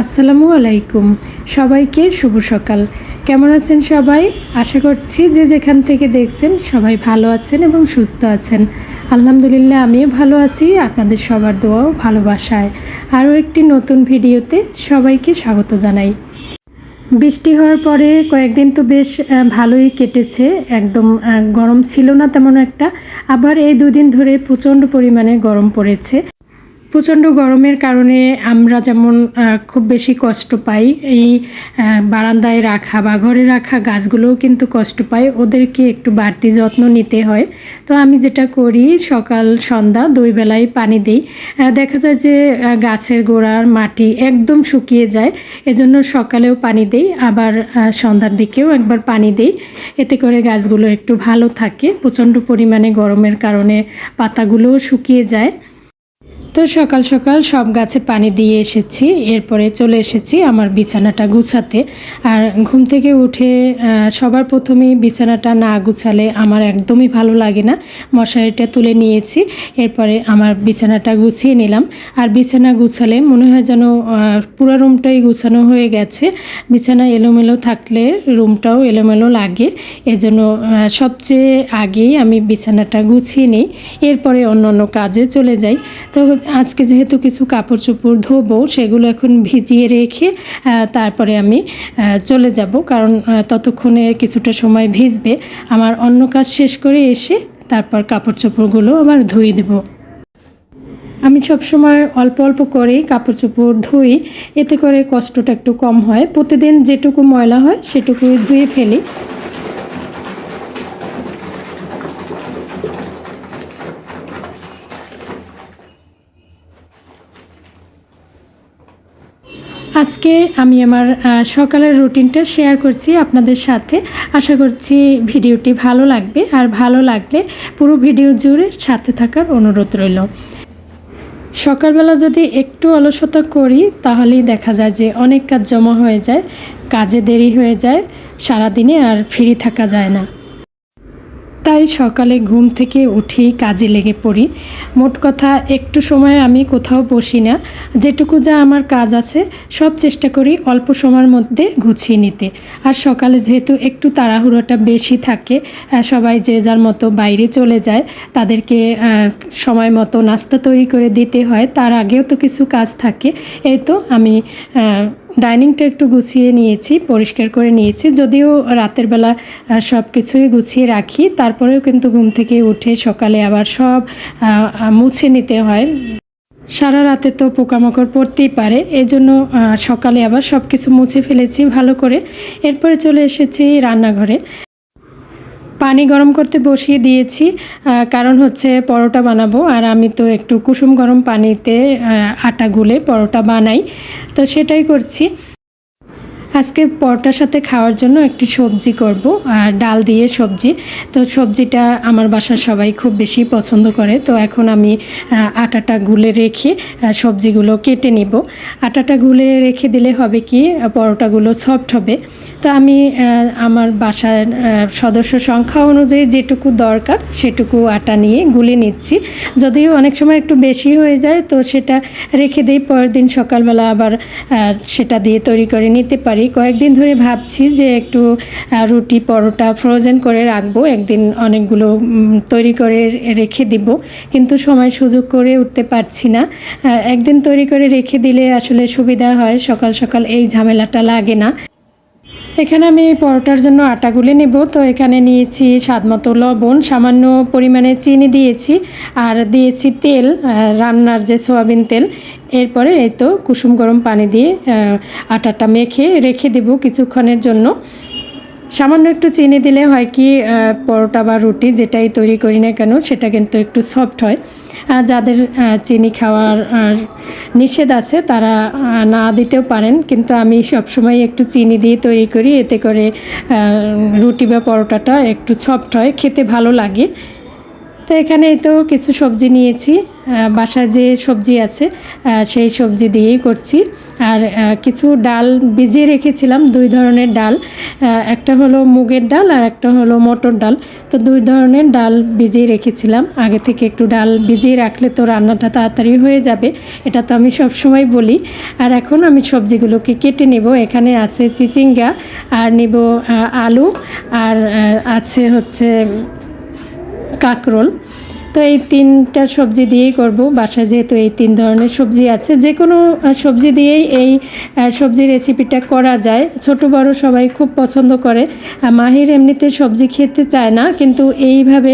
আসসালামু আলাইকুম। সবাইকে শুভ সকাল। কেমন আছেন সবাই? আশা করছি যে যেখান থেকে দেখছেন সবাই ভালো আছেন এবং সুস্থ আছেন। আলহামদুলিল্লাহ, আমিও ভালো আছি। আপনাদের সবার দোয়াও ভালোবাসায় আরও একটি নতুন ভিডিওতে সবাইকে স্বাগত জানাই। বৃষ্টি হওয়ার পরে কয়েকদিন তো বেশ ভালোই কেটেছে। একদম গরম ছিল না তেমন একটা। আবার এই দুদিন ধরে প্রচণ্ড পরিমাণে গরম পড়েছে। প্রচণ্ড গরমের কারণে আমরা যেমন খুব বেশি কষ্ট পাই। এই বারান্দায় রাখা বা ঘরে রাখা গাছগুলোও কিন্তু কষ্ট পায় ওদেরকে একটু বাড়তি যত্ন নিতে হয়। তো আমি যেটা করি, সকাল, সন্ধ্যা দুই বেলায় পানি দিই। দেখা যায় যে গাছের গোড়ার মাটি একদম শুকিয়ে যায়। এজন্য সকালেও পানি দিই, আবার সন্ধ্যার দিকেও একবার পানি দিই। এতে করে গাছগুলো একটু ভালো থাকে। প্রচণ্ড পরিমাণে গরমের কারণে পাতাগুলোও শুকিয়ে যায়। তো সকাল সকাল সব গাছে পানি দিয়ে এসেছি, এরপরে চলে এসেছি আমার বিছানাটা গুছাতে। আর ঘুম থেকে উঠে সবার প্রথমেই বিছানাটা না গুছালে আমার একদমই ভালো লাগে না। মশারিটা তুলে নিয়েছি, এরপরে আমার বিছানাটা গুছিয়ে নিলাম। আর বিছানা গুছালে মনে হয় যেন পুরো রুমটাই গুছানো হয়ে গেছে। বিছানা এলোমেলো থাকলে রুমটাও এলোমেলো লাগে। এজন্য সবচেয়ে আগেই আমি বিছানাটা গুছিয়ে নিই, এরপরে অন্য অন্য কাজে চলে যাই। তো আজকে যেহেতু কিছু কাপড় চোপড় ধোবো, সেগুলো এখন ভিজিয়ে রেখে তারপরে আমি চলে যাব। কারণ ততক্ষণে কিছুটা সময় ভিজবে। আমার অন্য কাজ শেষ করে এসে তারপর কাপড় চোপড়গুলো আবার ধুয়ে দেবো। আমি সবসময় অল্প অল্প করেই কাপড় চোপড় ধুই। এতে করে কষ্টটা একটু কম হয়। প্রতিদিন যেটুকু ময়লা হয়, সেটুকুই ধুয়ে ফেলি। আজকে আমি আমার সকালের রুটিনটা শেয়ার করছি আপনাদের সাথে। আশা করছি ভিডিওটি ভালো লাগবে। আর ভালো লাগলে পুরো ভিডিও জুড়ে সাথে থাকার অনুরোধ রইল। সকালবেলা যদি একটু অলসতা করি, তাহলেই দেখা যায় যে অনেক কাজ জমা হয়ে যায়, কাজে দেরি হয়ে যায়, সারাদিনে আর ফ্রি থাকা যায় না। তাই সকালে ঘুম থেকে উঠেই কাজে লেগে পড়ি। মোট কথা, একটু সময় আমি কোথাও বসি না। যেটুকু যা আমার কাজ আছে, সব চেষ্টা করি অল্প সময়ের মধ্যে গুছিয়ে নিতে। আর সকালে যেহেতু একটু তাড়াহুড়োটা বেশি থাকে সবাই যে যার মতো বাইরে চলে যায়, তাদেরকে সময় মতো নাস্তা তৈরি করে দিতে হয়, তার আগেও তো কিছু কাজ থাকে। এই তো আমি ডাইনিংটা একটু গুছিয়ে নিয়েছি, পরিষ্কার করে নিয়েছি। যদিও রাতের বেলা সব কিছুই গুছিয়ে রাখি। তারপরেও কিন্তু ঘুম থেকে উঠে সকালে আবার সব মুছে নিতে হয়। সারা রাতে তো পোকামাকড় পড়তেই পারে। এই জন্য সকালে আবার সব কিছু মুছে ফেলেছি ভালো করে। এরপরে চলে এসেছি রান্নাঘরে। পানি গরম করতে বসিয়ে দিয়েছি কারণ হচ্ছে পরোটা বানাবো। আর আমি তো একটু কুসুম গরম পানিতে আটা গুলে পরোটা বানাই। তো সেটাই করছি। আজকে পরোটার সাথে খাওয়ার জন্য একটি সবজি করব, আর ডাল দিয়ে সবজি। তো সবজিটা আমার বাসার সবাই খুব বেশি পছন্দ করে। তো এখন আমি আটাটা গুলে রেখে সবজিগুলো কেটে নিব। আটাটা গুলে রেখে দিলে হবে কি, পরোটাগুলো সফট হবে। তো আমি আমার বাসার সদস্য সংখ্যা অনুযায়ী যেটুকু দরকার সেটুকু আটা নিয়ে গুলে নিচ্ছি। যদিও অনেক সময় একটু বেশি হয়ে যায়, তো সেটা রেখে দিই, পরের দিন সকালবেলা আবার সেটা দিয়ে তৈরি করে নিতে পারি। কয়েকদিন ধরে ভাবছি যে একটু রুটি পরোটা ফ্রোজেন করে রাখব, একদিন অনেকগুলো তৈরি করে রেখে দিব। কিন্তু সময় সুযোগ করে উঠতে পারছি না। একদিন তৈরি করে রেখে দিলে আসলে সুবিধা হয়, সকাল সকাল এই ঝামেলাটা লাগে না। এখানে আমি পরোটার জন্য আটা গুলে নেব। তো এখানে নিয়েছি স্বাদ মতো লবণ, সামান্য পরিমাণে চিনি দিয়েছি আর দিয়েছি তেল রান্নার যে সোয়াবিন তেল। এরপরে এই তো কুসুম গরম পানি দিয়ে আটাটা মেখে রেখে দেব কিছুক্ষণের জন্য। সামান্য একটু চিনি দিলে হয় কি পরোটা বা রুটি যেটাই তৈরি করি না কেন, সেটা কিন্তু একটু সফট হয়। যাদের চিনি খাওয়ার নিষেধ আছে, তারা না দিতেও পারেন। কিন্তু আমি সবসময় একটু চিনি দিয়ে তৈরি করি। এতে করে রুটি বা পরোটাটা একটু সফট হয়, খেতে ভালো লাগে। তো এখানে তো কিছু সবজি নিয়েছি বাসায় যে সবজি আছে সেই সবজি দিয়েই করছি। আর কিছু ডাল ভিজিয়ে রেখেছিলাম, দুই ধরনের ডাল। একটা হলো মুগের ডাল আর একটা হলো মটর ডাল। তো দুই ধরনের ডাল ভিজিয়ে রেখেছিলাম। আগে থেকে একটু ডাল ভিজিয়ে রাখলে তো রান্নাটা তাড়াতাড়ি হয়ে যাবে, এটা তো আমি সব সময় বলি। আর এখন আমি সবজিগুলোকে কেটে নেব। এখানে আছে চিচিঙ্গা, আর নেব আলু, আর আছে হচ্ছে কাকরোল। তো এই তিনটা সবজি দিয়েই করব। বাসায় যেহেতু এই তিন ধরনের সবজি আছে, যে কোনো সবজি দিয়েই এই সবজি রেসিপিটা করা যায়। ছোট, বড় সবাই খুব পছন্দ করে। মাহির এমনিতে সবজি খেতে চায় না, কিন্তু এইভাবে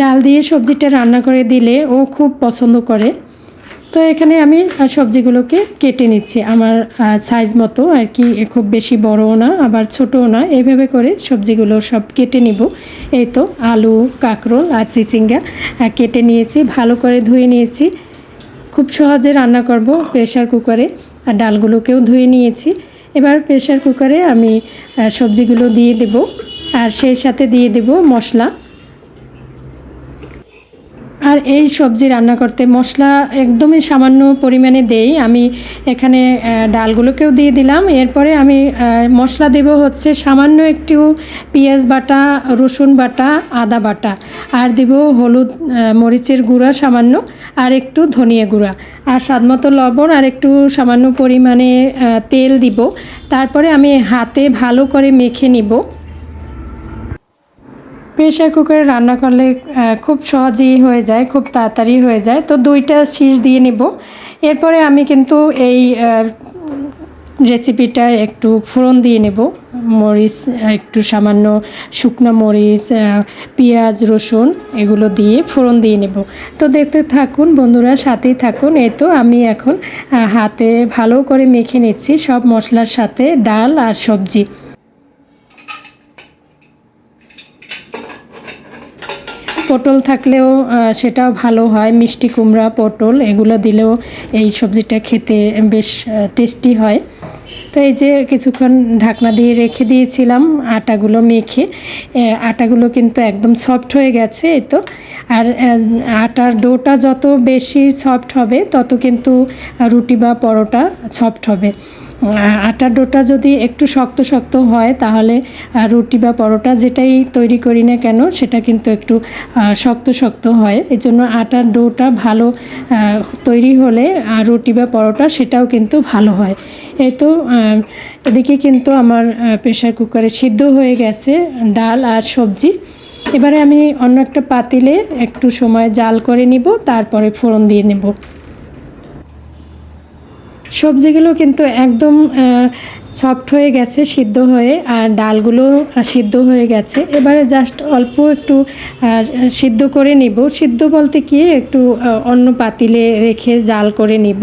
ডাল দিয়ে সবজিটা রান্না করে দিলে ও খুব পছন্দ করে। তো এখানে আমি সবজিগুলোকে কেটে নিচ্ছি। আমার সাইজ মতো আর কি খুব বেশি বড়ও না, আবার ছোটও না। এইভাবে করে সবজিগুলো সব কেটে নিব। এই তো আলু, কাঁকরোল আর চিচিঙ্গা কেটে নিয়েছি, ভালো করে ধুয়ে নিয়েছি। খুব সহজে রান্না করব প্রেশার কুকারে, আর ডালগুলোকেও ধুয়ে নিয়েছি। এবার প্রেশার কুকারে আমি সবজিগুলো দিয়ে দেব। আর সেই সাথে দিয়ে দেব মশলা। আর এই সবজি রান্না করতে মশলা একদমই সামান্য পরিমাণে দেই। আমি এখানে ডালগুলোকেও দিয়ে দিলাম। এরপরে আমি মশলা দেব হচ্ছে সামান্য একটু পেঁয়াজ বাটা, রসুন বাটা, আদা বাটা। আর দেব হলুদ মরিচের গুঁড়া সামান্য, আর একটু ধনিয়া গুঁড়া। আর স্বাদমতো লবণ আর একটু সামান্য পরিমাণে তেল দিব। তারপরে আমি হাতে ভালো করে মেখে নিব। প্রেশার কুকারে রান্না করলে খুব সহজেই হয়ে যায়, খুব তাড়াতাড়ি হয়ে যায়। তো দুইটা শীষ দিয়ে নেব। এরপরে আমি কিন্তু এই রেসিপিটা একটু ফোড়ন দিয়ে নেব। মরিচ, একটু সামান্য শুকনো মরিচ পেঁয়াজ, রসুন এগুলো দিয়ে ফোড়ন দিয়ে নেব। তো দেখতে থাকুন বন্ধুরা, সাথেই থাকুন। এই তো আমি এখন হাতে ভালো করে মেখে নিচ্ছি সব মশলার সাথে ডাল আর সবজি। পটল থাকলেও সেটাও ভালো হয়। মিষ্টি কুমড়া, পটল, এগুলো দিলেও এই সবজিটা খেতে বেশ টেস্টি হয়। তো এই যে কিছুক্ষণ ঢাকনা দিয়ে রেখে দিয়েছিলাম আটাগুলো মেখে আটাগুলো কিন্তু একদম সফট হয়ে গেছে এই তো। আর আটার ডোটা যত বেশি সফট হবে, তত কিন্তু রুটি বা পরোটা সফট হবে। আটার ডোটা যদি একটু শক্ত শক্ত হয়, তাহলে রুটি বা পরোটা যেটাই তৈরি করি না কেন, সেটা কিন্তু একটু শক্ত শক্ত হয়। এই জন্য আটার ডোটা ভালো তৈরি হলে রুটি বা পরোটা সেটাও কিন্তু ভালো হয়। এই তো এদিকে কিন্তু আমার প্রেশার কুকারে সিদ্ধ হয়ে গেছে ডাল আর সবজি। এবারে আমি অন্য একটা পাতিলে একটু সময় জাল করে নিব, তারপরে ফোড়ন দিয়ে নেব। সবজিগুলো কিন্তু একদম সফট হয়ে গেছে, সিদ্ধ হয়ে, আর ডালগুলো সিদ্ধ হয়ে গেছে। এবারে জাস্ট অল্প একটু সিদ্ধ করে নিব। সিদ্ধ বলতে কি, একটু অন্য পাতিলে রেখে জাল করে নিব।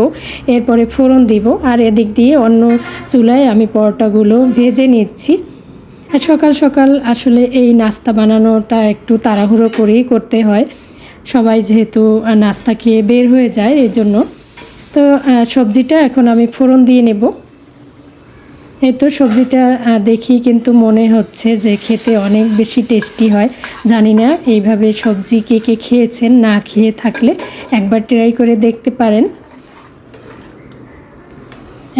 এরপরে ফোড়ন দিব। আর এদিক দিয়ে অন্য চুলায় আমি পরোটাগুলো ভেজে নিচ্ছি। সকাল সকাল আসলে এই নাস্তা বানানোটা একটু তাড়াহুড়ো করেই করতে হয়। সবাই যেহেতু নাস্তা খেয়ে বের হয়ে যায় এই জন্য তো সবজিটা এখন আমি ফোড়ন দিয়ে নেব। এই তো সবজিটা দেখি কিন্তু মনে হচ্ছে যে খেতে অনেক বেশি টেস্টি হয়। জানি না এইভাবে সবজি কে কে খেয়েছেন, না খেয়ে থাকলে একবার ট্রাই করে দেখতে পারেন।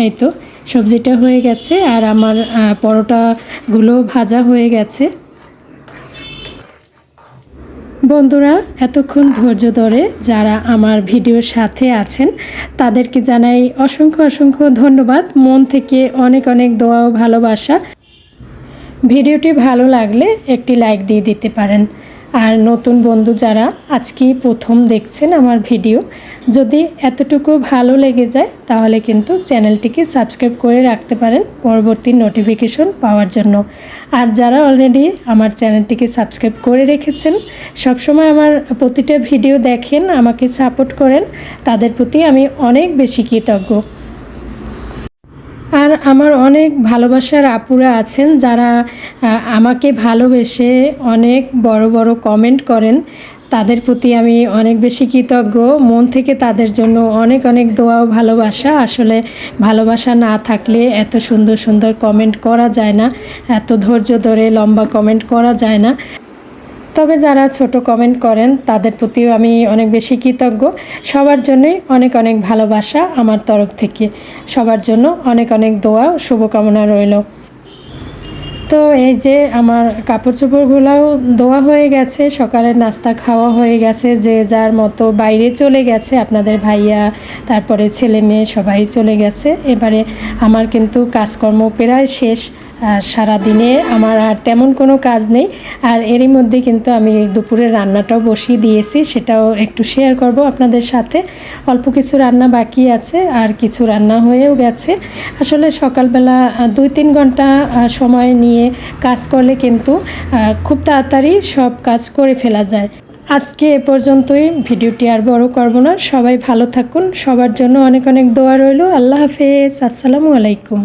এই তো সবজিটা হয়ে গেছে আর আমার পরোটাগুলো ভাজা হয়ে গেছে। বন্ধুরা, এতক্ষণ ধৈর্য ধরে যারা আমার ভিডিওর সাথে আছেন, তাদেরকে জানাই অসংখ্য অসংখ্য ধন্যবাদ। মন থেকে অনেক অনেক দোয়া ও ভালোবাসা। ভিডিওটি ভালো লাগলে একটি লাইক দিয়ে দিতে পারেন। আর নতুন বন্ধু যারা আজকেই প্রথম দেখছেন আমার ভিডিও, যদি এতটুকু ভালো লেগে যায়, তাহলে কিন্তু চ্যানেলটিকে সাবস্ক্রাইব করে রাখতে পারেন পরবর্তী নোটিফিকেশন পাওয়ার জন্য। আর যারা অলরেডি আমার চ্যানেলটিকে সাবস্ক্রাইব করে রেখেছেন, সবসময় আমার প্রতিটা ভিডিও দেখেন, আমাকে সাপোর্ট করেন, তাদের প্রতি আমি অনেক বেশি কৃতজ্ঞ। আমার অনেক ভালোবাসার আপুরা আছেন যারা আমাকে ভালোবেসে অনেক বড় বড় কমেন্ট করেন। তাদের প্রতি আমি অনেক বেশি কৃতজ্ঞ। মন থেকে তাদের জন্য অনেক অনেক দোয়া ও ভালোবাসা। আসলে ভালোবাসা না থাকলে এত সুন্দর সুন্দর কমেন্ট করা যায় না। এত ধৈর্য ধরে লম্বা কমেন্ট করা যায় না। তবে যারা ছোট কমেন্ট করেন, তাদের প্রতিও আমি অনেক বেশি কৃতজ্ঞ। সবার জন্যই অনেক অনেক ভালোবাসা আমার তরফ থেকে। সবার জন্য অনেক অনেক দোয়া, শুভকামনা রইল। তো এই যে আমার কাপড় চোপড়গুলোও ধোয়া হয়ে গেছে সকালের নাস্তা খাওয়া হয়ে গেছে, যে যার মতো বাইরে চলে গেছে, আপনাদের ভাইয়া, তারপরে ছেলে মেয়ে সবাই চলে গেছে। এবারে আমার কিন্তু কাজকর্ম প্রায় শেষ। আর সারাদিনে আমার আর তেমন কোনো কাজ নেই। আর এরই মধ্যে কিন্তু আমি দুপুরের রান্নাটাও বসিয়ে দিয়েছি, সেটাও একটু শেয়ার করব আপনাদের সাথে। অল্প কিছু রান্না বাকি আছে আর কিছু রান্না হয়েও গেছে। আসলে সকালবেলা দুই তিন ঘণ্টা সময় নিয়ে কাজ করলে কিন্তু খুব তাড়াতাড়ি সব কাজ করে ফেলা যায়। আজকে এ পর্যন্তই, ভিডিওটি আর বড় করব না। সবাই ভালো থাকুন। সবার জন্য অনেক অনেক দোয়া রইল। আল্লাহ হাফেজ। আসসালামু আলাইকুম।